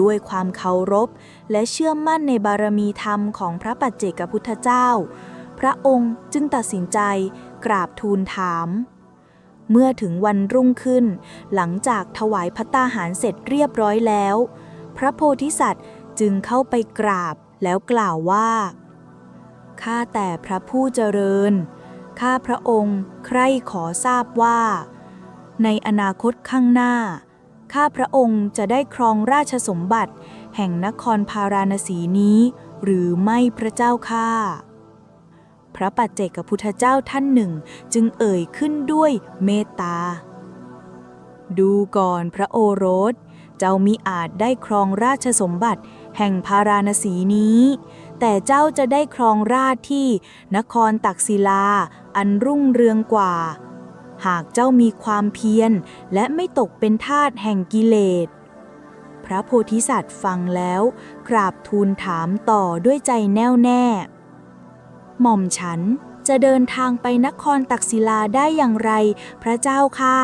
ด้วยความเคารพ และเชื่อมั่นในบารมีธรรมของพระปัจเจกพุทธเจ้า พระองค์จึงตัดสินใจกราบทูลถาม เมื่อถึงวันรุ่งขึ้น หลังจากถวายพัตตาหารเสร็จเรียบร้อยแล้ว พระโพธิสัตว์จึงเข้าไปกราบแล้วกล่าวว่า ข้าแต่พระผู้เจริญ ข้าพระองค์ใคร่ขอทราบว่า ในอนาคตข้างหน้า ข้าพระองค์จะได้ครองราชสมบัติ แห่งนครพาราณสีนี้ หรือไม่พระเจ้าข้าพระปัจเจกพุทธเจ้าท่านหนึ่ง จึงเอ่ยขึ้นด้วยเมตตา ดูก่อนพระโอรส เจ้ามิอาจได้ครองราชสมบัติ แห่งพาราณสีนี้ แต่เจ้าจะได้ครองราชที่นครตักศิลา อันรุ่งเรืองกว่า หากเจ้ามีความเพียร และไม่ตกเป็นทาสแห่งกิเลส พระโพธิสัตว์ฟังแล้ว กราบทูลถามต่อด้วยใจแน่วแน่ หม่อมฉันจะเดินทางไปนครตักศิลาได้อย่างไร พระเจ้าค่ะ